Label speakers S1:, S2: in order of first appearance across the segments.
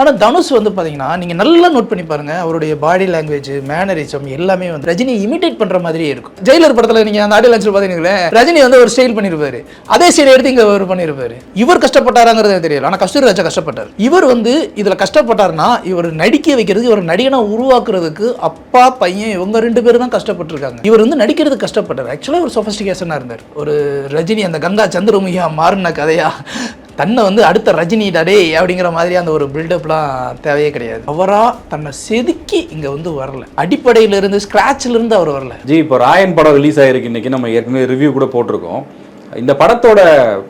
S1: ஆனால் தனுஷ் வந்து பார்த்தீங்கன்னா நீங்கள் நல்லா நோட் பண்ணி பாருங்க அவருடைய பாடி லாங்குவேஜ் மேனரிசம் எல்லாமே வந்து ரஜினி இமிடேட் பண்ணுற மாதிரியே இருக்கும். ஜெயிலர் படத்தில் நீங்கள் அந்த ஆடியோ லான்ச்சில் பார்த்தீங்கன்னா ரஜினி வந்து ஒரு ஸ்டைல் பண்ணியிருப்பாரு அதே ஸ்டைல் எடுத்து இங்கே அவர் பண்ணியிருப்பாரு இவர் கஷ்டப்பட்டாராங்கிறது தெரியல. ஆனால் கஸ்தூரி ராஜா கஷ்டப்பட்டார். இவர் வந்து இதில் கஷ்டப்பட்டாருன்னா இவர் நடிக்க வைக்கிறது இவர் நடிகனை உருவாக்குறதுக்கு அப்பா பையன் இவங்க ரெண்டு பேரும் தான் கஷ்டப்பட்டிருக்காங்க. இவர் வந்து நடிக்கிறதுக்கு கஷ்டப்பட்டார். ஆக்சுவலாக ஒரு சொஃபஸ்டிகேஷனாக இருந்தார். ஒரு ரஜினி அந்த கங்கா சந்திரமுகியா மாறின கதையா தன்னை வந்து அடுத்த ரஜினி டடே அப்படிங்கிற மாதிரி அந்த ஒரு பில்டப்லாம் தேவையே கிடையாது. அவரா தன்னை செதுக்கி இங்கே வந்து வரல. அடிப்படையில இருந்து ஸ்க்ராட்ச்ல இருந்து அவர் வரல.
S2: ஜி இப்போ ராயன் படம் ரிலீஸ் ஆயிருக்கு இன்னைக்கு. நம்ம ஏற்கனவே ரிவ்யூ கூட போட்டிருக்கோம். இந்த படத்தோட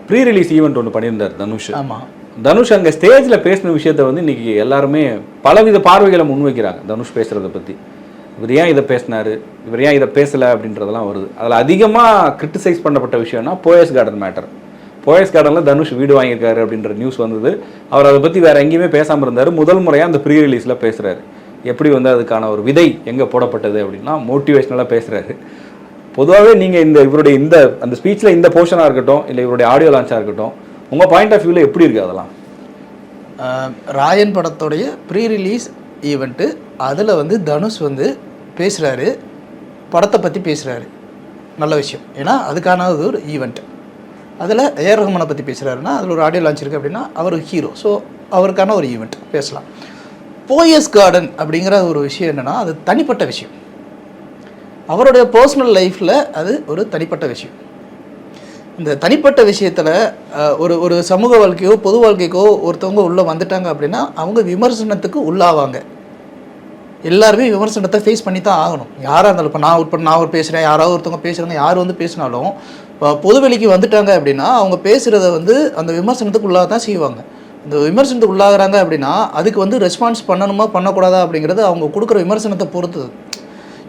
S2: ப்ரீ ரிலீஸ் ஈவெண்ட் ஒன்று பண்ணியிருந்தார் தனுஷ்.
S1: ஆமாம்
S2: தனுஷ் அங்கே ஸ்டேஜில் பேசின விஷயத்த வந்து இன்னைக்கு எல்லாருமே பலவித பார்வைகளை முன்வைக்கிறாங்க தனுஷ் பேசுகிறத பற்றி இவர் ஏன் இதை பேசினாரு? இவர் ஏன் இதை பேசலை அப்படின்றதெல்லாம் வருது. அதில் அதிகமாக கிரிட்டிசைஸ் பண்ணப்பட்ட விஷயம்னா போயஸ் கார்டன் மேட்டர் போயஸ் கார்டனில் தனுஷ் வீடு வாங்கியிருக்காரு அப்படின்ற நியூஸ் வந்தது. அவர் அதை பற்றி வேறு எங்கேயுமே பேசாமல் இருந்தார். முதல் முறையாக அந்த ப்ரீ ரிலீஸில் பேசுகிறாரு எப்படி வந்து அதுக்கான ஒரு விதை எங்கே போடப்பட்டது அப்படின்னா மோட்டிவேஷ்னலாக பேசுகிறாரு பொதுவாகவே நீங்கள் இந்த இவருடைய இந்த அந்த ஸ்பீச்சில் இந்த போர்ஷனாக இருக்கட்டும் இல்லை இவருடைய ஆடியோ லான்ச்சாக இருக்கட்டும் உங்கள் பாயிண்ட் ஆஃப் வியூவில் எப்படி இருக்குது அதெல்லாம்?
S1: ராயன் படத்தோடைய ப்ரீ ரிலீஸ் ஈவெண்ட்டு அதில் வந்து தனுஷ் வந்து பேசுகிறாரு படத்தை பற்றி பேசுகிறாரு நல்ல விஷயம். ஏன்னா அதுக்கான ஒரு ஈவெண்ட் அதில் ஏஆர் ரஹ்மானை பற்றி பேசுகிறாருன்னா அதில் ஒரு ஆடியோ லான்ச் இருக்குது அப்படின்னா அவர் ஹீரோ ஸோ அவருக்கான ஒரு ஈவெண்ட் பேசலாம். போயஸ் கார்டன் அப்படிங்கிற ஒரு விஷயம் என்னென்னா அது தனிப்பட்ட விஷயம். அவருடைய பர்சனல் லைஃப்பில் அது ஒரு தனிப்பட்ட விஷயம். இந்த தனிப்பட்ட விஷயத்தில் ஒரு ஒரு சமூக வாழ்க்கையோ பொது வாழ்க்கைக்கோ ஒருத்தவங்க உள்ளே வந்துட்டாங்க அப்படின்னா அவங்க விமர்சனத்துக்கு உள்ளாவாங்க. எல்லாருமே விமர்சனத்தை ஃபேஸ் பண்ணி தான் ஆகணும். யாராக இருந்தாலும் இப்போ நான் உட்பட நான் ஒரு பேசுகிறேன் யாராவது ஒருத்தவங்க பேசுகிறாங்க யார் வந்து பேசினாலும் பொதுவெளிக்கு வந்துட்டாங்க அப்படின்னா அவங்க பேசுகிறத வந்து அந்த விமர்சனத்துக்கு உள்ளாக தான் செய்வாங்க. இந்த விமர்சனத்துக்கு உள்ளாகிறாங்க அப்படின்னா அதுக்கு வந்து ரெஸ்பான்ஸ் பண்ணணுமா பண்ணக்கூடாதா அப்படிங்கிறது அவங்க கொடுக்குற விமர்சனத்தை பொறுத்தது.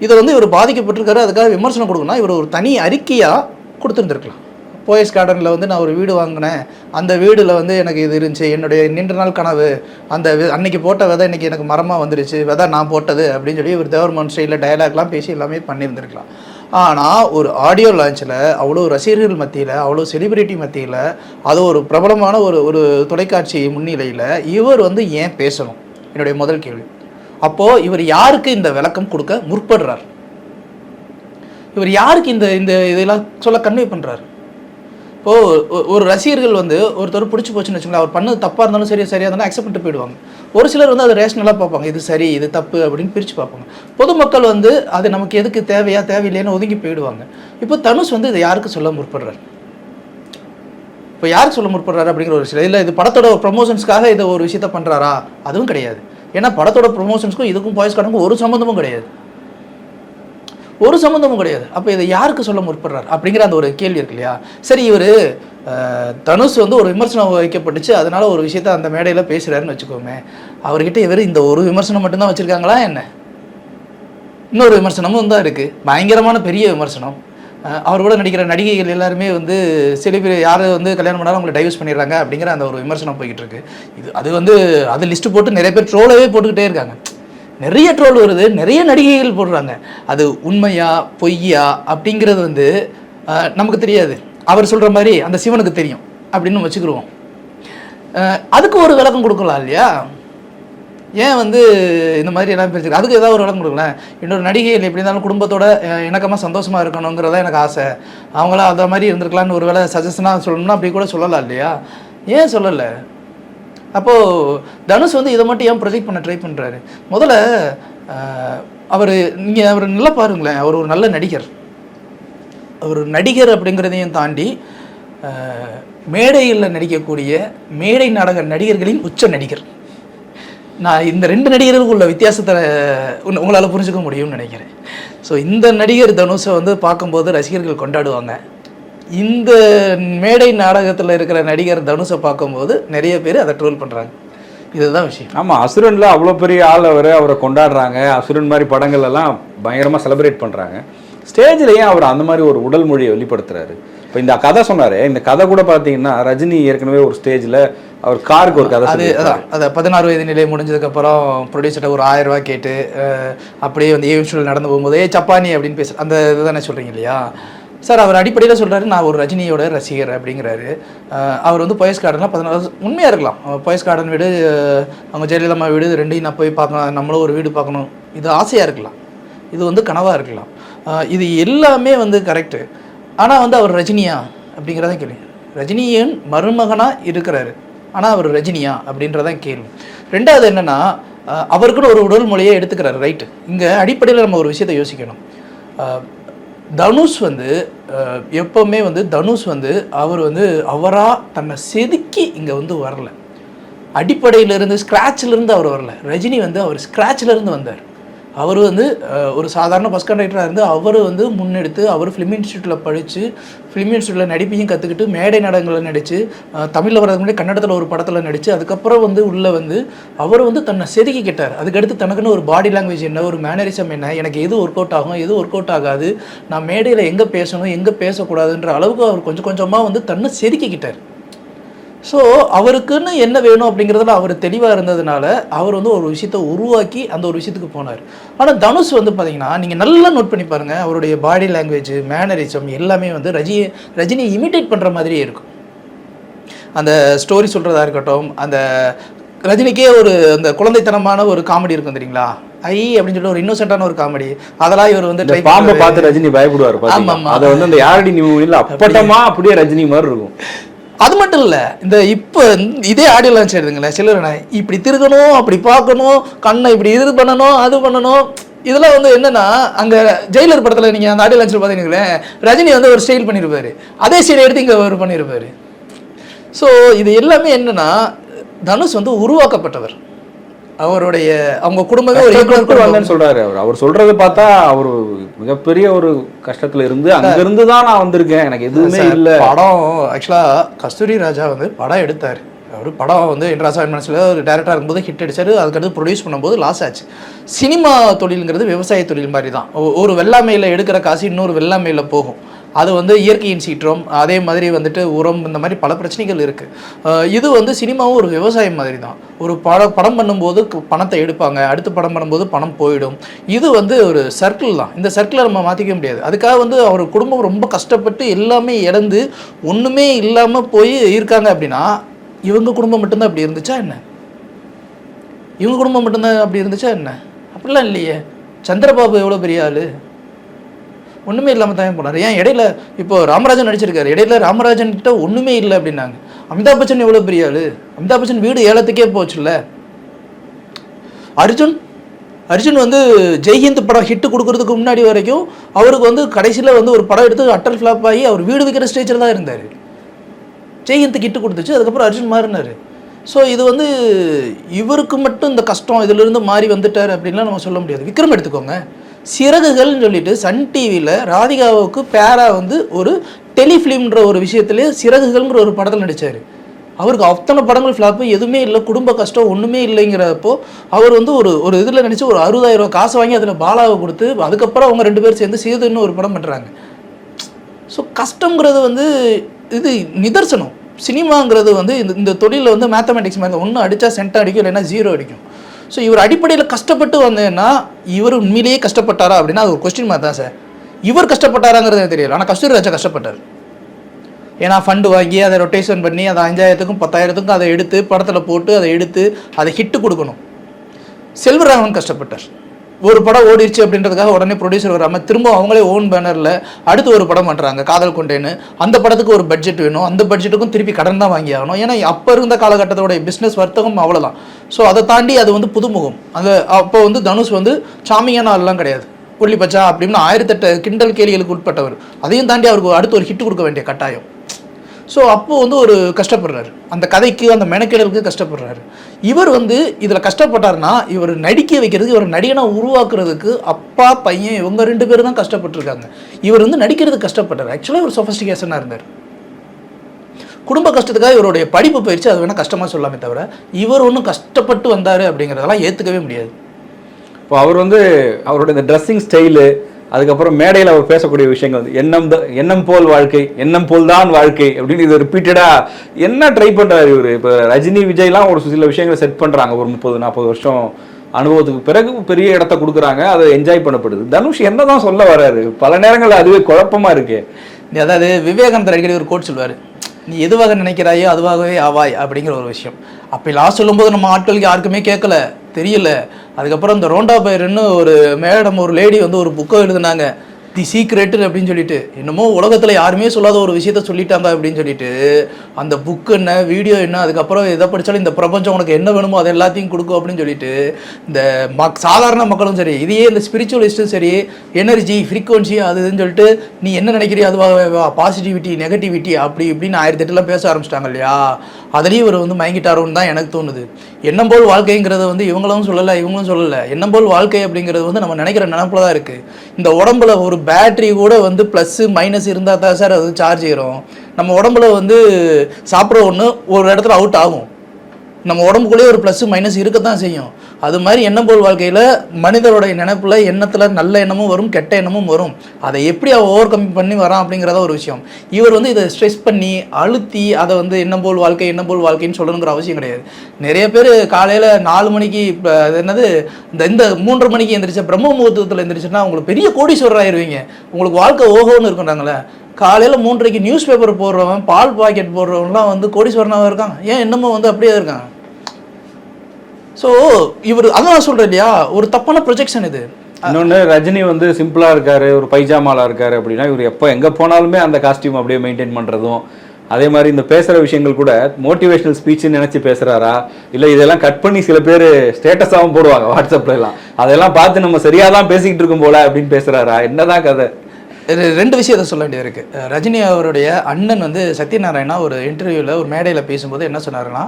S1: இதை வந்து இவர் பாதிக்கப்பட்டிருக்காரு அதுக்காக விமர்சனம் கொடுக்கணும்னா இவர் ஒரு தனி அறிக்கையாக கொடுத்துருந்துருக்கலாம். போயஸ் கார்டனில் வந்து நான் ஒரு வீடு வாங்கினேன். அந்த வீடில் வந்து எனக்கு இது இருந்துச்சு. என்னுடைய நீண்ட நாள் கனவு. அந்த அன்னைக்கு போட்ட விதை இன்னைக்கு எனக்கு மரமாக வந்துருச்சு. விதை நான் போட்டது அப்படின்னு சொல்லி ஒரு தேவர்மன் ஸ்டைலில் டயலாக்லாம் பேசி எல்லாமே பண்ணியிருந்திருக்கலாம். ஆனால் ஒரு ஆடியோ லான்ச்சில் அவ்வளோ ரசிகர்கள் மத்தியில் அவ்வளோ செலிபிரிட்டி மத்தியில் அது ஒரு பிரபலமான ஒரு ஒரு தொலைக்காட்சி முன்னிலையில் இவர் வந்து ஏன் பேசணும்? என்னுடைய முதல் கேள்வி. அப்போது இவர் யாருக்கு இந்த விளக்கம் கொடுக்க முற்படுறார்? இவர் யாருக்கு இந்த இந்த இதெல்லாம் சொல்ல கன்வே பண்ணுறாரு இப்போது ஒரு ரசிகர்கள் வந்து ஒருத்தர் பிடிச்சி போச்சுன்னு வச்சுங்களேன் அவர் பண்ணது தப்பாக இருந்தாலும் சரி சரியாக இருந்தாலும் அக்செப்ட் பண்ணிட்டு போயிடுவாங்க. ஒரு சிலர் வந்து அதை ரேஷனலாக பார்ப்பாங்க. இது சரி இது தப்பு அப்படின்னு பிரித்து பார்ப்பாங்க. பொதுமக்கள் வந்து அது நமக்கு எதுக்கு தேவையா தேவையில்லைன்னு ஒதுங்கி போயிடுவாங்க. இப்போ தனுஷ் வந்து இதை யாருக்கு சொல்ல முற்படுறாரு? இப்போ யாருக்கு சொல்ல முற்படுறாரு அப்படிங்கிற ஒரு சில இல்லை இது படத்தோட ப்ரொமோஷன்ஸ்க்காக இதை ஒரு விஷயத்த பண்ணுறாரா அதுவும் கிடையாது. ஏன்னா படத்தோட ப்ரொமோஷன்ஸ்க்கும் இதுக்கும் பாய்ஸ் கார்டுக்கும் ஒரு சம்மந்தமும் கிடையாது. ஒரு சம்மந்தமும் கிடையாது. அப்போ இதை யாருக்கு சொல்ல முற்படுறார்? அப்படிங்கிற அந்த ஒரு கேள்வி இருக்கு இல்லையா? சரி இவர் தனுஷ் வந்து ஒரு விமர்சனம் வைக்கப்பட்டுச்சு. அதனால ஒரு விஷயத்த அந்த மேடையில் பேசுகிறாருன்னு வச்சுக்கோமே. அவர்கிட்ட இவர் இந்த ஒரு விமர்சனம் மட்டும்தான் வச்சுருக்காங்களா என்ன? இன்னொரு விமர்சனமும் தான் இருக்குது பயங்கரமான பெரிய விமர்சனம். அவர் கூட நடிக்கிற நடிகைகள் எல்லாருமே வந்து சில பேர் யார் வந்து கல்யாணம் பண்ணாலும் அவங்களை டைவர்ஸ் பண்ணிடுறாங்க அப்படிங்கிற அந்த ஒரு விமர்சனம் போய்கிட்டு இருக்கு. இது அது வந்து அது லிஸ்ட்டு போட்டு நிறைய பேர் ட்ரோலவே போட்டுக்கிட்டே இருக்காங்க. நிறைய ட்ரோல் வருது நிறைய நடிகைகள் போடுறாங்க. அது உண்மையா பொய்யா அப்படிங்கிறது வந்து நமக்கு தெரியாது. அவர் சொல்கிற மாதிரி அந்த சிவனுக்கு தெரியும் அப்படின்னு வச்சுக்கிடுவோம் அதுக்கு ஒரு விளக்கம் கொடுக்கலாம் இல்லையா? ஏன் வந்து இந்த மாதிரி எல்லாம் பிரிச்சு அதுக்கு ஏதாவது ஒரு விளக்கம் கொடுக்கல இன்னொரு நடிகைகள் எப்படி இருந்தாலும் குடும்பத்தோட இணக்கமாக சந்தோஷமாக இருக்கணுங்கிறதா எனக்கு ஆசை. அவங்களாம் அந்த மாதிரி இருந்திருக்கலாம்னு ஒரு வேளை சஜஷனாக சொல்லணும்னா அப்படி கூட சொல்லலாம் இல்லையா? ஏன் சொல்லலை? அப்போது தனுஷ் வந்து இதை மட்டும் ஏன் ப்ரொஜெக்ட் பண்ண ட்ரை பண்ணுறாரு முதல்ல அவர் நீங்கள் அவர் நல்லா பாருங்களேன். அவர் ஒரு நல்ல நடிகர். அவர் நடிகர் அப்படிங்கிறதையும் தாண்டி மேடையில் நடிக்கக்கூடிய மேடை நாடக நடிகர்களின் உச்ச நடிகர். நான் இந்த ரெண்டு நடிகர்களுக்கு உள்ள வித்தியாசத்தை உங்களால் புரிஞ்சுக்க முடியும்னு நினைக்கிறேன். ஸோ இந்த நடிகர் தனுஷை வந்து பார்க்கும்போது ரசிகர்கள் கொண்டாடுவாங்க. இந்த மேடை நாடகத்தில் இருக்கிற நடிகர் தனுஷை பார்க்கும்போது நிறைய பேர் அதை ட்ரோல் பண்ணுறாங்க இதுதான் விஷயம்.
S2: ஆமா அசுரன்ல அவ்வளோ பெரிய ஆள் அவர் அவரை கொண்டாடுறாங்க. அசுரன் மாதிரி படங்கள் எல்லாம் பயங்கரமா செலிப்ரேட் பண்றாங்க. ஸ்டேஜில் ஏன் அவர் அந்த மாதிரி ஒரு உடல் மொழியை வெளிப்படுத்துறாரு? இப்போ இந்த கதை சொன்னாரு இந்த கதை கூட பார்த்தீங்கன்னா ரஜினி ஏற்கனவே ஒரு ஸ்டேஜில் அவர் காருக்கு ஒரு கதை
S1: அது. அதான் அது பதினாறு வயது நிலை முடிஞ்சதுக்கப்புறம் ப்ரொடியூசர்கிட்ட ஒரு ஆயிரம் ரூபாய் கேட்டு அப்படியே வந்து ஏவிஷுவல் நடந்து போகும்போது ஏ சப்பானி அப்படின்னு பேச அந்த இதுதானே சொல்கிறீங்க இல்லையா? சார் அவர் அடிப்படையில் சொல்கிறாரு நான் ஒரு ரஜினியோட ரசிகர் அப்படிங்கிறாரு. அவர் வந்து போயஸ் கார்டன்லாம் பதினாறு உண்மையாக இருக்கலாம். போயஸ் கார்டன் வீடு அவங்க ஜெயலலிதா வீடு ரெண்டையும் நான் போய் பார்க்கணும் நம்மளும் ஒரு வீடு பார்க்கணும். இது ஆசையாக இருக்கலாம். இது வந்து கனவாக இருக்கலாம். இது எல்லாமே வந்து கரெக்டு ஆனால் வந்து அவர் ரஜினியா அப்படிங்கிறத கேள்வி. ரஜினியின் மருமகனாக இருக்கிறாரு. ஆனால் அவர் ரஜினியா அப்படின்றதான் கேள்வி. ரெண்டாவது என்னென்னா அவருக்குன்னு ஒரு உடல் மொழியை எடுத்துக்கிறாரு ரைட்டு இங்கே அடிப்படையில் நம்ம ஒரு விஷயத்தை யோசிக்கணும். தனுஷ் வந்து எப்போவுமே வந்து தனுஷ் வந்து அவர் வந்து அவராக தன்னை செதுக்கி இங்கே வந்து வரல. அடிப்படையிலிருந்து ஸ்க்ராட்சிலிருந்து அவர் வரல. ரஜினி வந்து அவர் ஸ்க்ராட்சிலிருந்து வந்தார். அவர் வந்து ஒரு சாதாரண பஸ் கண்டக்டராக இருந்து அவர் வந்து முன்னெடுத்து அவர் ஃபிலிம் இன்ஸ்டியூட்டில் படித்து ஃபிலிம் இன்ஸ்டியூட்டில் நடிப்பையும் கற்றுக்கிட்டு மேடை நாடகங்களில் நடித்து தமிழில் வரதுக்கு முன்னாடி கன்னடத்தில் ஒரு படத்தில் நடித்து அதுக்கப்புறம் வந்து உள்ளே வந்து அவர் வந்து தன்னை செதுக்கிக்கிட்டார் அதுக்கடுத்து தனக்குன்னு ஒரு பாடி லாங்குவேஜ் என்ன ஒரு மேனரிசம் என்ன எனக்கு எது ஒர்க் அவுட் ஆகும் எது ஒர்க் அவுட் ஆகாது நான் மேடையில் எங்கே பேசணும் எங்கே பேசக்கூடாதுன்ற அளவுக்கு அவர் கொஞ்சம் கொஞ்சமாக வந்து தன்னை செதுக்கிக்கிட்டார் ஸோ அவருக்குன்னு என்ன வேணும் அப்படிங்கிறதுல அவர் தெளிவாக இருந்ததுனால அவர் வந்து ஒரு விஷயத்தை உருவாக்கி அந்த ஒரு விஷயத்துக்கு போனார். ஆனால் தனுஷ் வந்து பார்த்தீங்கன்னா நீங்கள் நல்லா நோட் பண்ணி பாருங்கள் அவருடைய பாடி லாங்குவேஜ் மேனரிசம் எல்லாமே வந்து ரஜி ரஜினியை இமிட்டேட் பண்ணுற மாதிரியே இருக்கும். அந்த ஸ்டோரி சொல்கிறதா இருக்கட்டும் அந்த ரஜினிக்கே ஒரு அந்த குழந்தைத்தனமான ஒரு காமெடி இருக்கும் தெரியுங்களா? ஐ அப்படின்னு சொல்லிட்டு ஒரு இன்னோசென்ட்டான ஒரு காமெடி அதெல்லாம் இவர் வந்து
S2: பாம்பை. பார்த்து ரஜினி பயப்படுவார்
S1: ஆமா,
S2: பாத்தீங்களா?
S1: ஆமா.
S2: அதை வந்து அந்த யாரடி நியூல அப்பட்டமா அப்படியே ரஜினி மாதிரி இருக்கும்.
S1: அது மட்டும் இல்லை இந்த இப்போ இதே ஆடியோ லான்ச் எடுதுங்களேன் சிலர் இப்படி திருகணும் அப்படி பார்க்கணும் கண்ணை இப்படி இது பண்ணணும் அது பண்ணணும். இதெல்லாம் வந்து என்னன்னா அங்க ஜெயிலர் படத்துல நீங்க அந்த ஆடியோ லான்ச்சில் பார்த்தீங்களேன் ரஜினி வந்து ஒரு ஸ்டைல் பண்ணியிருப்பார் அதே ஸ்டைல் எடுத்து இங்க அவர் பண்ணியிருப்பார் ஸோ இது எல்லாமே என்னன்னா தனுஷ் வந்து உருவாக்கப்பட்டவர். அவருடைய அவங்க குடும்பமே ஒரு.
S2: வந்தேன்னு சொல்றாரு அவர். அவர் சொல்றதை பார்த்தா அவர் மிகப்பெரிய ஒரு கஷ்டத்துல இருந்து அங்க இருந்து தான் நான் வந்திருக்கேன். எனக்கு எதுவுமே இல்ல.
S1: படம் ஆக்சுவலாக கஸ்தூரி ராஜா வந்து படம் எடுத்தார். அவர் படம் வந்து என் ராசா மனசில் ஒரு டேரக்டராக இருக்கும்போது ஹிட் அடிச்சாரு. அதுக்கடுத்து ப்ரொடியூஸ் பண்ணும்போது லாஸ் ஆச்சு. சினிமா தொழிலுங்கிறது விவசாய தொழில் மாதிரி தான். ஒரு வெள்ளாமையில் எடுக்கிற காசு இன்னொரு வெள்ளாமையில் போகும். அது வந்து இயற்கையின் சீற்றம் அதே மாதிரி வந்துட்டு உரம் இந்த மாதிரி பல பிரச்சனைகள் இருக்குது இது வந்து சினிமாவும் ஒரு விவசாயம் மாதிரி தான் ஒரு படம் படம் பண்ணும்போது பணத்தை எடுப்பாங்க அடுத்து படம் பண்ணும்போது பணம் போயிடும். இது வந்து ஒரு சர்க்கிள் தான். இந்த சர்க்கிளை நம்ம மாற்றிக்க முடியாது. அதுக்காக வந்து அவர் குடும்பம் ரொம்ப கஷ்டப்பட்டு எல்லாமே இழந்து ஒன்றுமே இல்லாமல் போய் இருக்காங்க அப்படின்னா இவங்க குடும்பம் மட்டும்தான் அப்படி இருந்துச்சா என்ன? இவங்க குடும்பம் மட்டும்தான் அப்படி இருந்துச்சா என்ன? அப்படிலாம் இல்லையே. சந்திரபாபு எவ்வளோ பெரிய ஆள்? ஒன்றுமே இல்லாமல் தான் போனார். ஏன் இடையில இப்போ ராமராஜன் நடிச்சிருக்காரு. இடையில ராமராஜன் கிட்ட ஒன்றுமே இல்லை அப்படின்னாங்க. அமிதாப் பச்சன் எவ்வளோ பெரிய ஆள்? அமிதாப் பச்சன் வீடு ஏலத்துக்கே போச்சுல்ல. அர்ஜுன்? அர்ஜுன் வந்து ஜெய்ஹிந்த் படம் ஹிட் கொடுக்கறதுக்கு முன்னாடி வரைக்கும் அவருக்கு வந்து கடைசியில் வந்து ஒரு படம் எடுத்து அட்டல் ஃப்ளாப் ஆகி அவர் வீடு விற்கிற ஸ்டேஜில் தான் இருந்தார். ஜெய்ஹிந்த் ஹிட் கொடுத்துச்சு அதுக்கப்புறம் அர்ஜுன் மாறினார். ஸோ இது வந்து இவருக்கு மட்டும் இந்த கஷ்டம் இதிலிருந்து மாறி வந்துட்டார் அப்படின்லாம் நம்ம சொல்ல முடியாது. விக்ரம் எடுத்துக்கோங்க. சிறகுகள்னு சொல்லிட்டு சன் டிவியில் ராதிகாவுக்கு பேரா வந்து ஒரு டெலிஃபிலிம்ன்ற ஒரு விஷயத்துலேயே சிறகுகள்ங்கிற ஒரு படத்தில் நடித்தார் அவருக்கு அத்தனை படங்கள் ஃப்ளாப்பு எதுவுமே இல்லை குடும்ப கஷ்டம் ஒன்றுமே இல்லைங்கிறப்போ அவர் வந்து ஒரு ஒரு இதில் நினச்சி ஒரு அறுபதாயிரம் ரூபாய் காசு வாங்கி அதில் பாலாவை கொடுத்து அதுக்கப்புறம் அவங்க ரெண்டு பேரும் சேர்ந்து சேதுன்னு ஒரு படம் பண்ணுறாங்க ஸோ கஷ்டங்கிறது வந்து இது நிதர்சனம். சினிமாங்கிறது வந்து இந்த இந்த தொழிலில் வந்து மேத்தமெட்டிக்ஸ் மாதிரி ஒன்று அடித்தா சென்ட் அடிக்கும் இல்லைன்னா ஜீரோ அடிக்கும். ஸோ இவர் அடிப்படையில் கஷ்டப்பட்டு வந்தேன்னா இவர் உண்மையிலேயே கஷ்டப்பட்டாரா அப்படின்னா அது ஒரு கொஸ்டின் மாதிரி தான் சார் இவர் கஷ்டப்பட்டாராங்கிறது தெரியல. ஆனால் கஸ்தூரி ராஜா கஷ்டப்பட்டார். ஏன்னா ஃபண்டு வாங்கி அதை ரொட்டேஷன் பண்ணி அதை அஞ்சாயிரத்துக்கும் பத்தாயிரத்துக்கும் அதை எடுத்து படத்தில் போட்டு அதை எடுத்து அதை ஹிட்டு கொடுக்கணும். செல்வராகவன் கஷ்டப்பட்டார். ஒரு படம் ஓடிடுச்சு அப்படின்றதுக்காக உடனே ப்ரொடியூசர் வராமல் திரும்ப அவங்களே ஓன் பேனரில் அடுத்து ஒரு படம் பண்ணுறாங்க காதல் கொண்டேன்னு. அந்த படத்துக்கு ஒரு பட்ஜெட் வேணும். அந்த பட்ஜெட்டுக்கும் திருப்பி கடன் தான் வாங்கி ஆகணும். ஏன்னா அப்போ இருந்த காலகட்டத்தோடைய பிஸ்னஸ் வர்த்தகம் அவ்வளோதான் ஸோ அதை தாண்டி அது வந்து புதுமுகம். அந்த அப்போ வந்து தனுஷ் வந்து சாமியான ஆள்லாம் கிடையாது. கொல்லி பச்சா அப்படின்னு ஆயிரத்தெட்டு கிண்டல் கேலிகளுக்கு உட்பட்டவர். அதையும் தாண்டி அவருக்கு அடுத்து ஒரு ஹிட் கொடுக்க வேண்டிய கட்டாயம். ஸோ அப்போ வந்து ஒரு கஷ்டப்படுறாரு. அந்த கதைக்கு அந்த மெனக்கெடலுக்கு கஷ்டப்படுறாரு. இவர் வந்து இதில் கஷ்டப்பட்டாருன்னா இவர் நடிக்க வைக்கிறதுக்கு இவர் நடிகனை உருவாக்குறதுக்கு அப்பா பையன் இவங்க ரெண்டு பேரும் தான் கஷ்டப்பட்டிருக்காங்க. இவர் வந்து நடிக்கிறதுக்கு கஷ்டப்பட்டார். ஆக்சுவலாக ஒரு சொஃபஸ்டிகேஷனாக இருந்தார். குடும்ப கஷ்டத்துக்காக இவருடைய படிப்பு பயிற்சி அது வேணால் கஷ்டமாக சொல்லாமே தவிர இவர் ஒன்றும் கஷ்டப்பட்டு வந்தார் அப்படிங்கிறதெல்லாம் ஏற்றுக்கவே முடியாது.
S2: இப்போ அவர் வந்து அவரோட இந்த ட்ரெஸ்ஸிங் ஸ்டைலு அதுக்கப்புறம் மேடையில் அவர் பேசக்கூடிய விஷயங்கள் வந்து எண்ணம் எண்ணம் போல் வாழ்க்கை எண்ணம் போல் தான் வாழ்க்கை அப்படின்னு இது ரிப்பீட்டடாக என்ன ட்ரை பண்ணுறாரு இவர்? இப்போ ரஜினி விஜய்லாம் ஒரு சில விஷயங்களை செட் பண்ணுறாங்க ஒரு முப்பது நாற்பது வருஷம் அனுபவத்துக்கு பிறகு பெரிய இடத்த கொடுக்குறாங்க. அதை என்ஜாய் பண்ணப்படுது. தனுஷ் என்ன தான் சொல்ல வராரு? பல நேரங்களில் அதுவே குழப்பமாக இருக்கு.
S1: நீ அதாவது விவேகானந்தர் அடிக்கடி ஒரு கோட் சொல்லுவார் நீ எதுவாக நினைக்கிறாயோ அதுவாகவே ஆவாய் அப்படிங்கிற ஒரு விஷயம். அப்போ லாஸ்ட் சொல்லும்போது நம்ம ஆட்களுக்கு யாருக்குமே கேட்கல. தெரியல. அதுக்கப்புறம் இந்த ரோண்டா பைரன்னு ஒரு மேடம் ஒரு லேடி வந்து ஒரு புக்கை எழுதுனாங்க. தி சீக்ரெட் அப்படின்னு சொல்லிட்டு. என்னமோ உலகத்தில் யாருமே சொல்லாத ஒரு விஷயத்த சொல்லிட்டாங்க அப்படின்னு சொல்லிட்டு. அந்த புக்கு என்ன வீடியோ என்ன அதுக்கப்புறம் எதை படித்தாலும் இந்த பிரபஞ்சம் உனக்கு என்ன வேணுமோ அதை எல்லாத்தையும் கொடுக்கும் அப்படின்னு சொல்லிட்டு இந்த மக் சாதாரண மக்களும் சரி இதையே இந்த ஸ்பிரிச்சுவலிஸ்ட்டும் சரி எனர்ஜி ஃப்ரீக்குவன்சி அது இதுன்னு சொல்லிட்டு நீ என்ன நினைக்கிறியோ அதுவாக பாசிட்டிவிட்டி நெகட்டிவிட்டி அப்படி இப்படின்னு ஆயிரத்தி எட்டுலாம் பேச ஆரம்பிச்சிட்டாங்க இல்லையா? அதுலேயும் இவர் வந்து மயங்கிட்டாரோன்னு தான் எனக்கு தோணுது. எண்ணம் போல் வாழ்க்கைங்கிறத வந்து இவங்களும் சொல்லலை இவங்களும் சொல்லலை. எண்ணம் போல் வாழ்க்கை அப்படிங்கிறது வந்து நம்ம நினைக்கிற நினப்புல தான் இருக்குது இந்த உடம்புல ஒரு பேட்ரி கூட வந்து ப்ளஸ்ஸு மைனஸ் இருந்தால் தான் சார் அது சார்ஜ் ஏறும். நம்ம உடம்புல வந்து சாப்பிட்ற ஒன்று ஒரு இடத்துல அவுட் ஆகும். நம்ம உடம்புக்குள்ளேயே ஒரு ப்ளஸ் மைனஸ் இருக்கத்தான் செய்யும். அது மாதிரி எண்ணம் போல் வாழ்க்கையில் மனிதருடைய நினைப்பில் எண்ணத்தில் நல்ல எண்ணமும் வரும் கெட்ட எண்ணமும் வரும். அதை எப்படி அவள் ஓவர் கம் பண்ணி வரான் அப்படிங்கிறத ஒரு விஷயம். இவர் வந்து இதை ஸ்ட்ரெஸ் பண்ணி அழுத்தி அதை வந்து எண்ணம் போல் வாழ்க்கை எண்ணம் போல் வாழ்க்கைன்னு சொல்லணுங்கிற அவசியம் கிடையாது. நிறைய பேர் காலையில் நாலு மணிக்கு இப்போ அது என்னது இந்த இந்த மூன்றரை மணிக்கு எந்திரிச்ச பிரம்ம முகூர்த்தத்தில் எந்திரிச்சுன்னா உங்களுக்கு பெரிய கோடீஸ்வரர் ஆயிருவீங்க உங்களுக்கு வாழ்க்கை ஓஹோன்னு இருக்குன்றாங்களே காலையில் மூன்றரைக்கு நியூஸ் பேப்பர் போடுறவன் பால் பாக்கெட் போடுறவன்லாம் வந்து கோடீஸ்வரனாக இருக்கான் ஏன் இன்னமும் வந்து அப்படியே இருக்கான் ஸோ இவர் அதான் நான் சொல்கிறேன் இல்லையா? ஒரு தப்பான ப்ரொஜெக்ஷன் இது.
S2: இன்னொன்று ரஜினி வந்து சிம்பிளாக இருக்காரு ஒரு பைஜாமாலாக இருக்காரு அப்படின்னா இவர் எப்போ எங்கே போனாலுமே அந்த காஸ்டியூம் அப்படியே மெயின்டைன் பண்ணுறதும் அதே மாதிரி இந்த பேசுகிற விஷயங்கள் கூட மோட்டிவேஷனல் ஸ்பீச்சுன்னு நினச்சி பேசுகிறாரா இல்லை இதெல்லாம் கட் பண்ணி சில பேர் ஸ்டேட்டஸாகவும் போடுவாங்க வாட்ஸ்அப்ல எல்லாம். அதெல்லாம் பார்த்து நம்ம சரியாக தான் பேசிக்கிட்டு இருக்கும் போல அப்படின்னு பேசுகிறாரா என்னதான் கதை.
S1: ரெண்டு விஷயத்தை சொல்ல வேண்டியது இருக்குது ரஜினி அவருடைய அண்ணன் வந்து சத்யநாராயணா ஒரு இன்டர்வியூவில் ஒரு மேடையில் பேசும்போது என்ன சொன்னாருன்னா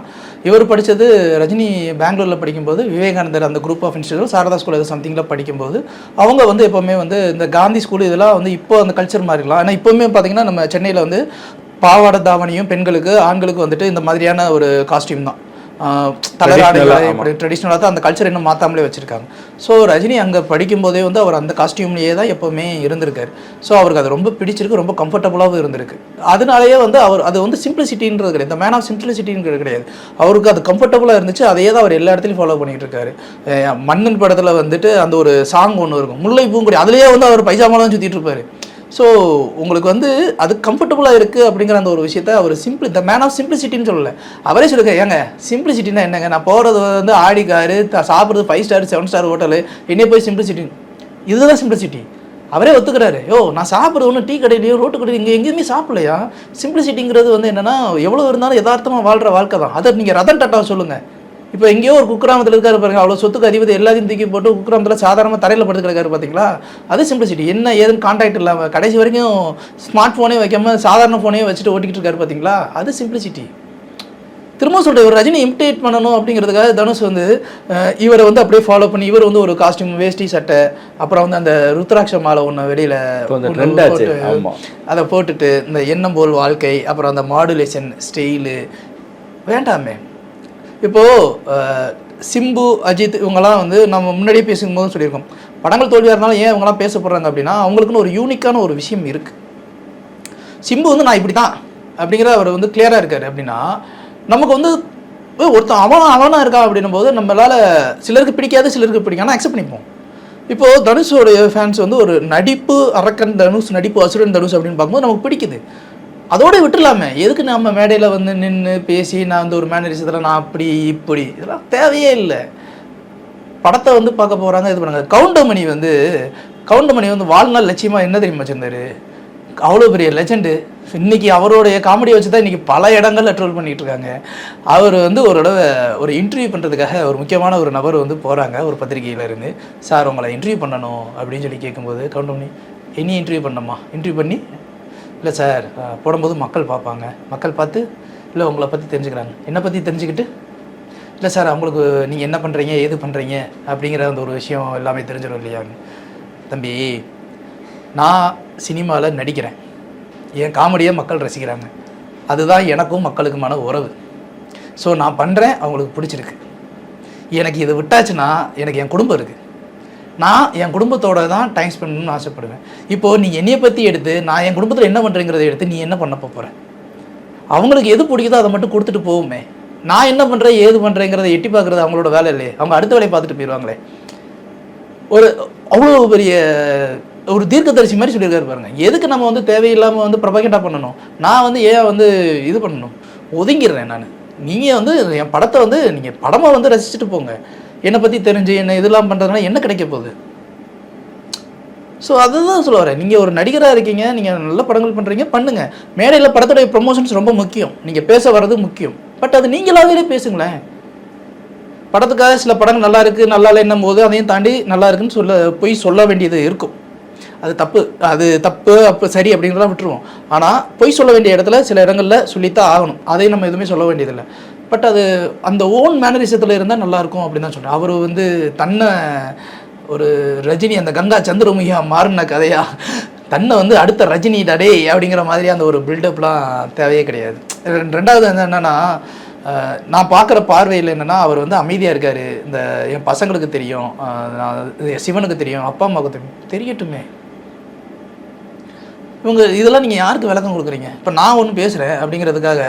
S1: இவர் படித்தது ரஜினி பெங்களூரில் படிக்கும்போது விவேகானந்தர் அந்த group of institute Sharada school ஏதோ சம்திங்கில் படிக்கும்போது அவங்க வந்து எப்போவுமே வந்து இந்த காந்தி ஸ்கூல் இதெல்லாம் வந்து இப்போ அந்த கல்ச்சர் மாறிடலாம். ஆனால் இப்போவுமே பார்த்தீங்கன்னா நம்ம சென்னையில் வந்து பாவாடை தாவணியும் பெண்களுக்கு ஆண்களுக்கு வந்துட்டு இந்த மாதிரியான ஒரு காஸ்டியூம் தான்.
S2: Traditional-ஆ,
S1: இப்படி ட்ரெடிஷ்னலாக தான் அந்த கல்ச்சர் இன்னும் மாற்றாமலே வச்சுருக்காங்க. ஸோ ரஜினி அங்கே படிக்கும்போதே வந்து அவர் அந்த காஸ்டியூம்லேயே தான் எப்போவுமே இருந்திருக்காரு. ஸோ அவருக்கு அது ரொம்ப பிடிச்சிருக்கு ரொம்ப கம்ஃபர்டபுளாகவும் இருந்திருக்கு. அதனாலேயே வந்து அவர் அது வந்து சிம்பிளிசிட்டின்றது கிடையாது. இந்த மேன் ஆஃப் சிம்பிளிசிட்டின்றது கிடையாது. அவருக்கு அது கம்ஃபர்டபுளாக இருந்துச்சு. அதையே தான் அவர் எல்லா இடத்துலையும் ஃபாலோ பண்ணிட்டு இருக்காரு. மன்னன் படத்தில் வந்துட்டு அந்த ஒரு சாங் ஒன்று இருக்கும். முல்லை பூங்குடி அதுலேயே வந்து அவர் பைஜாமாலாம் சுற்றிட்டு இருப்பாரு. ஸோ உங்களுக்கு வந்து அது கம்ஃபர்டபுளாக இருக்குது அப்படிங்கிற அந்த ஒரு விஷயத்த அவர் சிம்பிள் த மேன் ஆஃப் சிம்பிளிசிட்டின்னு சொல்லலை. அவரே சொல்லுங்க ஏங்க சிம்பிளிசிட்டினா என்னங்க? நான் போகிறது வந்து ஆடி காரு சாப்பிட்றது five star seven star hotel என்னைய போய் சிம்பிளிசிட்டி இதுதான் சிம்பிளிசிட்டி அவரே ஒத்துக்கிறாரு. யோ நான் சாப்பிட்றது ஒன்றும் டீ கடையிலையோ ரோட்டு கடையில இங்கே எங்கேயுமே சாப்பிடலையா? சிம்பிளிசிட்டிங்கிறது வந்து என்னென்னா எவ்வளோ இருந்தாலும் யதார்த்தமாக வாழ்கிற வாழ்க்கை தான். அதை நீங்கள் ரதன் டாட்டாவை சொல்லுங்கள் இப்போ எங்கேயோ ஒரு குக்கிராமத்தில் இருக்காரு பாருங்க அவ்வளோ சொத்துக்கு அதிபதி எல்லாத்தையும் தூக்கி போட்டு குக்கிராமத்தில் சாதாரணமாக தரையில் படுத்து கிடக்காரு பார்த்தீங்களா அது சிம்பிளிசிட்டி என்ன ஏதுன்னு கான்டாக்ட் இல்லாமல் கடைசி வரைக்கும் ஸ்மார்ட் ஃபோனே வைக்காம சாதாரண ஃபோனே வச்சுட்டு ஓட்டிக்கிட்டு இருக்காரு பார்த்தீங்களா அது சிம்பிளிசிட்டி திரும்ப சொல்கிறேன் இவர் ரஜினி இமிட்டேட் பண்ணணும் அப்படிங்கிறதுக்காக தனுஷ் வந்து இவரை வந்து அப்படியே ஃபாலோ பண்ணி இவர் வந்து ஒரு காஸ்டியூம் வேஷ்டி சட்டை அப்புறம் வந்து அந்த ருத்ராட்ச மாலை ஒன்று வெளியில். அதை போட்டுட்டு இந்த எண்ணம் போல் வாழ்க்கை அப்புறம் அந்த மாடுலேஷன் ஸ்டைலு வேண்டாமே. இப்போது சிம்பு அஜித் இவங்கெல்லாம் வந்து நம்ம முன்னாடியே பேசும்போது சொல்லியிருக்கோம். படங்கள் தோல்வியாக இருந்தாலும் ஏன் இவங்கெல்லாம் பேசப்படுறாங்க அப்படின்னா அவங்களுக்குன்னு ஒரு யூனிக்கான ஒரு விஷயம் இருக்குது சிம்பு வந்து நான் இப்படி தான் அப்படிங்கிற அவர் வந்து கிளியராக இருக்கார் அப்படின்னா நமக்கு வந்து ஒருத்தன் அவனா அவனா இருக்கான் அப்படின்னும் போது நம்மளால் சிலருக்கு பிடிக்காது சிலருக்கு பிடிக்கும் அக்செப்ட் பண்ணிப்போம். இப்போது தனுஷோடைய ஃபேன்ஸ் வந்து ஒரு நடிப்பு அரக்கன் தனுஷ் நடிப்பு அசுரன் தனுஷ் அப்படின்னு பார்க்கும்போது நமக்கு பிடிக்குது. அதோட விட்டுலாமே. எதுக்கு நம்ம மேடையில் வந்து நின்று பேசி நான் வந்து ஒரு மேனரிசத்தில் நான் அப்படி இப்படி? இதெல்லாம் தேவையே இல்லை. படத்தை வந்து பார்க்க போகிறாங்க இது பண்ணாங்க கவுண்டமணி வந்து கவுண்டமணி வந்து வாழ்நாள் லட்சியமாக என்ன தெரியுமா வச்சிருந்தாரு? அவ்வளோ பெரிய லெஜெண்டு இன்னைக்கு அவருடைய காமெடியை வச்சு தான் இன்னைக்கு பல இடங்கள்ல ட்ரோல் பண்ணிகிட்டு இருக்காங்க அவர் வந்து ஒரு தடவை ஒரு இன்டர்வியூ பண்ணுறதுக்காக ஒரு முக்கியமான ஒரு நபர் வந்து போகிறாங்க ஒரு பத்திரிகையிலேருந்து சார் உங்களை இன்டர்வியூ பண்ணணும் அப்படின்னு சொல்லி கேட்கும்போது கவுண்டமணி இனி இன்டர்வியூ பண்ணணுமா? இன்டர்வியூ பண்ணி இல்லை சார் போடும்போது மக்கள் பார்ப்பாங்க. மக்கள் பார்த்து இல்லை உங்களை பற்றி தெரிஞ்சுக்கிறாங்க. என்னை பற்றி தெரிஞ்சுக்கிட்டு இல்லை சார் அவங்களுக்கு நீங்கள் என்ன பண்ணுறீங்க ஏது பண்ணுறீங்க அப்படிங்கிற அந்த ஒரு விஷயம் எல்லாமே தெரிஞ்சிடும் இல்லையா? தம்பி நான் சினிமாவில் நடிக்கிறேன். என் காமெடியை மக்கள் ரசிக்கிறாங்க. அதுதான் எனக்கும் மக்களுக்குமான உறவு. ஸோ நான் பண்ணுறேன் அவங்களுக்கு பிடிச்சிருக்கு. எனக்கு இதை விட்டாச்சுன்னா எனக்கு என் குடும்பம் இருக்குது நான் என் குடும்பத்தோட தான் டைம் ஸ்பெண்ட் பண்ணணும்னு ஆசைப்படுவேன். இப்போது நீ என்னைய பற்றி எடுத்து நான் என் குடும்பத்தில் என்ன பண்ணுறேங்கிறத எடுத்து நீ என்ன பண்ண போகிற அவங்களுக்கு எது பிடிக்குதோ அதை மட்டும் கொடுத்துட்டு போவோமே. நான் என்ன பண்ணுறேன் ஏது பண்ணுறேங்கிறத எட்டி பார்க்குறது அவங்களோட வேலை இல்லையே. அவங்க அடுத்த வேலையை பார்த்துட்டு போயிடுவாங்களே. ஒரு அவ்வளோ பெரிய ஒரு தீர்க்கதரிசி மாதிரி சொல்லியிருக்காரு பாருங்க. எதுக்கு நம்ம வந்து தேவையில்லாமல் வந்து ப்ரொபகேண்டா பண்ணணும்? நான் வந்து ஏன் வந்து இது பண்ணணும். ஒதுங்கிடுறேன் நான். நீங்கள் வந்து என் படத்தை வந்து நீங்கள் படமாக வந்து ரசிச்சுட்டு போங்க. என்னை பற்றி தெரிஞ்சு என்ன இதெல்லாம் பண்ணுறதுனால என்ன கிடைக்க போகுது? ஸோ அதுதான் சொல்ல வரேன். நீங்கள் ஒரு நடிகராக இருக்கீங்க நீங்கள் நல்ல படங்கள் பண்ணுறீங்க பண்ணுங்கள் மேடையில் படத்துடைய ப்ரொமோஷன்ஸ் ரொம்ப முக்கியம். நீங்கள் பேச வர்றது முக்கியம். பட் அது நீங்களாகவே பேசுங்களேன். படத்துக்காக சில படங்கள் நல்லா இருக்குது நல்லா இல்லைன்னும் போது அதையும் தாண்டி நல்லா இருக்குன்னு சொல்ல போய் சொல்ல வேண்டியது இருக்கும். அது தப்பு. அது தப்பு அப்போ சரி அப்படிங்கிறத விட்டுருவோம். ஆனால் பொய் சொல்ல வேண்டிய இடத்துல சில இடங்களில் சொல்லித்தான் ஆகணும். அதையும் நம்ம எதுவுமே சொல்ல வேண்டியதில்லை. பட் அது அந்த ஓன் மேனரிசத்தில் இருந்தால் நல்லாயிருக்கும் அப்படின்னு தான் சொல்கிறேன் அவர் வந்து தன்னை ஒரு ரஜினி அந்த கங்கா சந்திரமுகியா மாறின கதையா தன்னை வந்து அடுத்த ரஜினி டடே அப்படிங்கிற மாதிரி அந்த ஒரு பில்டப்லாம் தேவையே கிடையாது. ரெண்டாவது வந்து நான் பார்க்குற பார்வையில் என்னன்னா அவர் வந்து அமைதியாக இருக்கார். இந்த என் பசங்களுக்கு தெரியும். நான் சிவனுக்கு தெரியும். அப்பா அம்மாவுக்கு தெரியும். தெரியட்டுமே. இவங்க இதெல்லாம் நீங்கள் யாருக்கு விளக்கம் கொடுக்குறீங்க? இப்போ நான் ஒன்று பேசுகிறேன் அப்படிங்கிறதுக்காக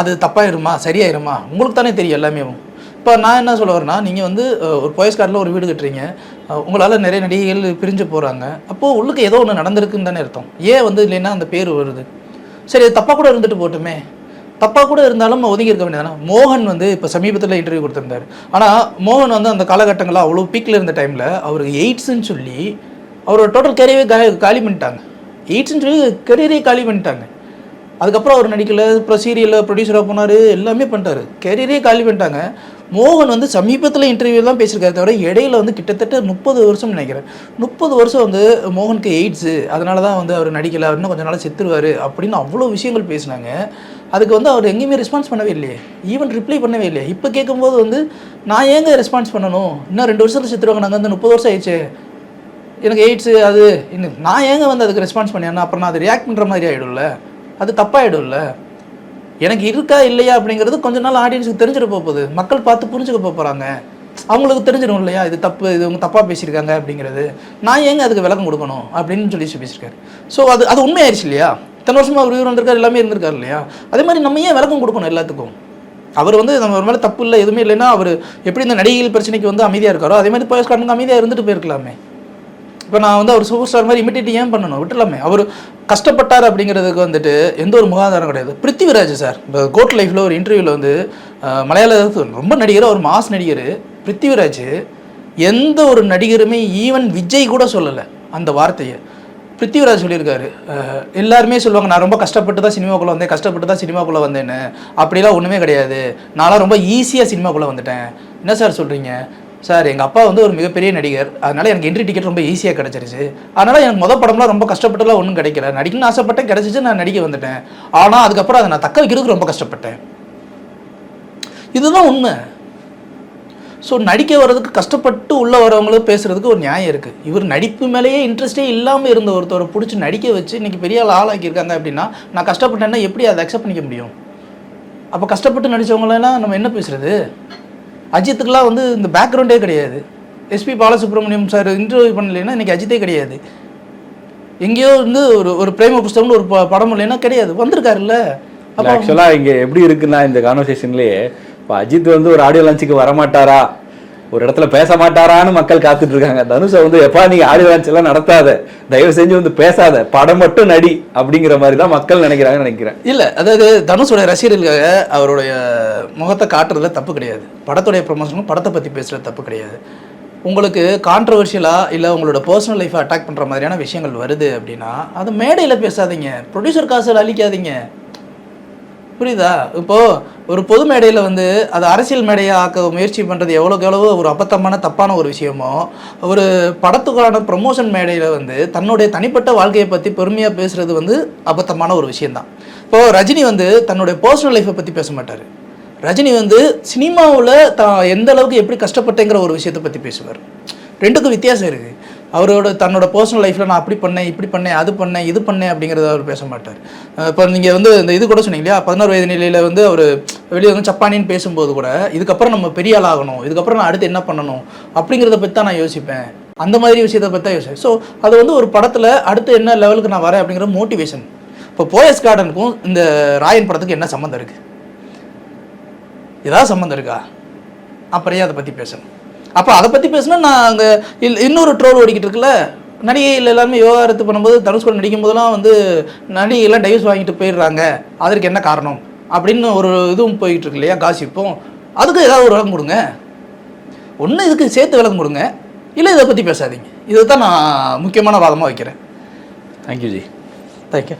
S1: அது தப்பாயிருமா? சரியாயிருமா? உங்களுக்கு தானே தெரியும் எல்லாமே. இப்போ நான் என்ன சொல்ல வரேன்னா நீங்கள் வந்து ஒரு போயஸ்காரில் ஒரு வீடு கட்டுறீங்க. உங்களால் நிறைய நடிகைகள் பிரிஞ்சு போகிறாங்க அப்போது உள்ளுக்கு ஏதோ ஒன்று நடந்திருக்குன்னு தானே அர்த்தம். ஏன் வந்து இல்லைன்னா அந்த பேர் வருது. சரி அது தப்பாக கூட இருந்துட்டு போட்டுமே. தப்பாக கூட இருந்தாலும் ஒதுங்கி இருக்க வேண்டியதானே மோகன் வந்து இப்போ சமீபத்தில் இன்டர்வியூ கொடுத்துருந்தாரு. ஆனால் மோகன் வந்து அந்த காலகட்டங்களில் அவ்வளோ பீக்கில் இருந்த டைமில் அவருக்கு எய்ட்ஸுன்னு சொல்லி அவரோட டோட்டல் கேரியவே காலி பண்ணிட்டாங்க. எய்ட்ஸ்ன்னு சொல்லி கெரியரே காலி பண்ணிட்டாங்க. அதுக்கப்புறம் அவர் நடிக்கல அப்புறம் சீரியலில் ப்ரொடியூசராக போனார் எல்லாமே பண்ணிட்டார். கெரியரே காலி பண்ணிட்டாங்க. மோகன் வந்து சமீபத்தில் இன்டர்வியூ தான் பேசியிருக்காரு தவிர இடையில வந்து கிட்டத்தட்ட முப்பது வருஷம் நினைக்கிறேன். முப்பது வருஷம் வந்து மோகனுக்கு எய்ட்ஸு. அதனால தான் வந்து அவர் நடிக்கலை அவர் இன்னும் கொஞ்ச நாள் செத்துருவார் அப்படின்னு அவ்வளோ விஷயங்கள் பேசினாங்க. அதுக்கு வந்து அவர் எங்கேயுமே ரெஸ்பான்ஸ் பண்ணவே இல்லையே. ஈவன் ரிப்ளை பண்ணவே இல்லையே. இப்போ கேட்கும்போது வந்து நான் ஏங்க ரெஸ்பான்ஸ் பண்ணணும்? இன்னும் ரெண்டு வருஷத்தில் செத்துருவாங்க நாங்கள் வந்து முப்பது வருஷம் ஆயிடுச்சு. எனக்கு எய்ட்ஸு அது இன்னும் நான் ஏங்க வந்து அதுக்கு ரெஸ்பான்ஸ் பண்ணேன்னா அப்புறம் நான் அதை ரியாக்ட் பண்ணுற மாதிரி ஆகிடும்ல அது தப்பாகிடும்ல எனக்கு இருக்கா இல்லையா அப்படிங்கிறது கொஞ்ச நாள் ஆடியன்ஸுக்கு தெரிஞ்சிட போகுது. மக்கள் பார்த்து புரிஞ்சுக்க போகிறாங்க அவங்களுக்கு தெரிஞ்சிடும் இல்லையா? இது தப்பு இது இவங்க தப்பாக பேசியிருக்காங்க அப்படிங்கிறது. நான் ஏங்க அதுக்கு விளக்கம் கொடுக்கணும் அப்படின்னு சொல்லி பேசியிருக்காரு. ஸோ அது அது உண்மையாயிருச்சு இல்லையா? இத்தனை வருஷமாக அவர் இவர் வந்திருக்காரு எல்லாமே இருந்திருக்காரு இல்லையா? அதே மாதிரி நம்ம ஏன் விளக்கம் கொடுக்கணும் எல்லாத்துக்கும்? அவர் வந்து நம்ம ஒரு மேலே தப்பு இல்லை எதுவுமே இல்லைன்னா அவர் எப்படி இந்த நடிகைகள் பிரச்சனைக்கு வந்து அமைதியாக இருக்காரோ அதே மாதிரி போயஸ்காரனுக்கு அமைதியாக இருந்துட்டு போயிருக்கலாமே. இப்போ நான் வந்து அவர் சூப்பர் ஸ்டார் மாதிரி இமிட்டேட் ஏன் பண்ணணும்? விட்டுலாமே அவர் கஷ்டப்பட்டார் அப்படிங்கிறதுக்கு வந்துட்டு எந்த ஒரு முகாதாரம் கிடையாது. பிருத்திவிராஜ் சார் இப்போ கோட் லைஃப்பில் ஒரு இன்டர்வியூவில் வந்து அஹ், மலையாளத்தில் ரொம்ப நடிகர் ஒரு மாஸ் நடிகர். பிருத்திவிராஜ் எந்த ஒரு நடிகருமே ஈவன் விஜய் கூட சொல்லலை அந்த வார்த்தையை. பிருத்திவிராஜ் சொல்லியிருக்காரு. எல்லாருமே சொல்லுவாங்க நான் ரொம்ப கஷ்டப்பட்டு தான் சினிமாக்குள்ளே வந்தேன் கஷ்டப்பட்டு தான் சினிமாக்குள்ளே வந்தேன்னு. அப்படிலாம் ஒன்றுமே கிடையாது. நான்லாம் ரொம்ப ஈஸியாக சினிமாக்குள்ளே வந்துட்டேன். என்ன சார் சொல்கிறீங்க சார் எங்கள் அப்பா வந்து ஒரு மிகப்பெரிய நடிகர். அதனால் எனக்கு என்ட்ரி டிக்கெட் ரொம்ப ஈஸியாக கிடச்சிருச்சு. அதனால் எனக்கு மொதல் படம்லாம் ரொம்ப கஷ்டப்பட்டுலாம் ஒன்றும் கிடைக்கல. நடிக்கணும்னு ஆசைப்பட்டேன் கிடச்சிச்சு நான் நடிக்க வந்துட்டேன். ஆனால் அதுக்கப்புறம் அதை நான் தக்க வைக்கிறதுக்கு ரொம்ப கஷ்டப்பட்டேன். இதுதான் உண்மை. ஸோ நடிக்க வர்றதுக்கு கஷ்டப்பட்டு உள்ளே வரவங்களும் பேசுகிறதுக்கு ஒரு நியாயம் இருக்குது இவர் நடிப்பு மேலேயே இன்ட்ரெஸ்டே இல்லாமல் இருந்த ஒருத்தரை பிடிச்சி நடிக்க வச்சு இன்றைக்கி பெரிய ஆள் ஆளாக்கியிருக்காங்க அப்படின்னா நான் கஷ்டப்பட்டேன்னா எப்படி அதை அக்செப்ட் பண்ணிக்க முடியும்? அப்போ கஷ்டப்பட்டு நடித்தவங்களெல்லாம் நம்ம என்ன பேசுகிறது அஜித்துக்கெல்லாம் வந்து இந்த பேக்ரவுண்டே கிடையாது. எஸ்பி பாலசுப்ரமணியம் சார் இன்டர்வியூ பண்ணலைன்னா இன்றைக்கி அஜித்தே கிடையாது. எங்கேயோ வந்து ஒரு ஒரு பிரேம புஸ்தகம்னு ஒரு ப- படம் இல்லைன்னா கிடையாது. வந்திருக்காருல்ல. அப்போ
S2: ஆக்சுவலாக இங்கே எப்படி இருக்குன்னா இந்த கான்வர்சேஷன்லேயே இப்போ அஜித் வந்து ஒரு ஆடியோ லான்ச்சுக்கு வரமாட்டாரா? ஒரு இடத்துல பேச மாட்டாரான்னு மக்கள் காத்துட்டு இருக்காங்க தனுஷை வந்து எப்பா நீங்க ஆடியோ லான்ச் எல்லாம் நடத்தாத. தயவு செஞ்சு வந்து பேசாத. படம் மட்டும் நடி அப்படிங்கிற மாதிரி தான் மக்கள் நினைக்கிறாங்கன்னு நினைக்கிறேன்.
S1: இல்லை அதாவது தனுஷோட ரசிகர்களுக்காக அவருடைய முகத்தை காட்டுறதுல தப்பு கிடையாது. படத்துடைய ப்ரொமோஷனும் படத்தை பற்றி பேசுகிறது தப்பு கிடையாது. உங்களுக்கு கான்ட்ரவர்ஷியலாக இல்லை உங்களோட பர்சனல் லைஃப்பை அட்டாக் பண்ணுற மாதிரியான விஷயங்கள் வருது அப்படின்னா அது மேடையில் பேசாதீங்க. ப்ரொடியூசர் காசில் அழிக்காதீங்க. புரியுதா? இப்போது ஒரு பொது மேடையில் வந்து அது அரசியல் மேடையை ஆக்க முயற்சி பண்ணுறது எவ்வளோக்கு எவ்வளவு ஒரு அபத்தமான தப்பான ஒரு விஷயமோ ஒரு படத்துக்கான ப்ரமோஷன் மேடையில் வந்து தன்னுடைய தனிப்பட்ட வாழ்க்கையை பற்றி பெருமையாக பேசுகிறது வந்து அபத்தமான ஒரு விஷயந்தான் இப்போது ரஜினி வந்து தன்னுடைய பர்சனல் லைஃப்பை பற்றி பேச மாட்டார். ரஜினி வந்து சினிமாவில் தான் எந்த அளவுக்கு எப்படி கஷ்டப்பட்டேங்கிற ஒரு விஷயத்தை பற்றி பேசுவார். ரெண்டுக்கும் வித்தியாசம் இருக்குது அவரோட தன்னோட பர்சனல் லைஃப்பில் நான் அப்படி பண்ணேன் இப்படி பண்ணேன் அது பண்ணேன் இது பண்ணேன் அப்படிங்கிறத அவர் பேச மாட்டார். இப்போ நீங்கள் வந்து இந்த இது கூட சொன்னீங்க இல்லையா? பதினாறு வயது நிலையில் வந்து அவர் வெளியே வந்து சப்பானின்னு பேசும்போது கூட இதுக்கப்புறம் நம்ம பெரிய ஆள் ஆகணும் இதுக்கப்புறம் நான் அடுத்து என்ன பண்ணணும் அப்படிங்கிறத பற்றி தான் நான் யோசிப்பேன். அந்த மாதிரி விஷயத்தை பற்றி தான் யோசிப்பேன். ஸோ அது வந்து ஒரு படத்தில் அடுத்து என்ன லெவலுக்கு நான் வரேன் அப்படிங்கிற மோட்டிவேஷன் இப்போ போயஸ் கார்டனுக்கும் இந்த ராயன் படத்துக்கு என்ன சம்மந்தம் இருக்குது ஏதாவது சம்மந்தம் இருக்கா? அப்புறம் அதை பற்றி பேசணும்? அப்போ அதை பற்றி பேசினா நான் அங்கே இன்னொரு ட்ரோல் ஓடிக்கிட்டு இருக்குல்ல நடிகைகள் எல்லாருமே விவகாரத்து பண்ணும்போது தனுஷ் கூட நடிக்கும் போதெல்லாம் வந்து நடிகைலாம் டைவர்ஸ் வாங்கிட்டு போயிடுறாங்க. அதற்கு என்ன காரணம்? அப்படின்னு ஒரு இதுவும் போயிட்டு இருக்கு இல்லையா காசிப்பும் அதுக்கு ஏதாவது ஒரு விளக்கம் கொடுங்க. ஒன்று இதுக்கு சேர்த்து விளக்கம் கொடுங்க. இல்லை இதை பற்றி பேசாதீங்க. இதை தான் நான் முக்கியமான வாதமாக வைக்கிறேன்.
S2: Thank you G.
S1: தேங்க்யூ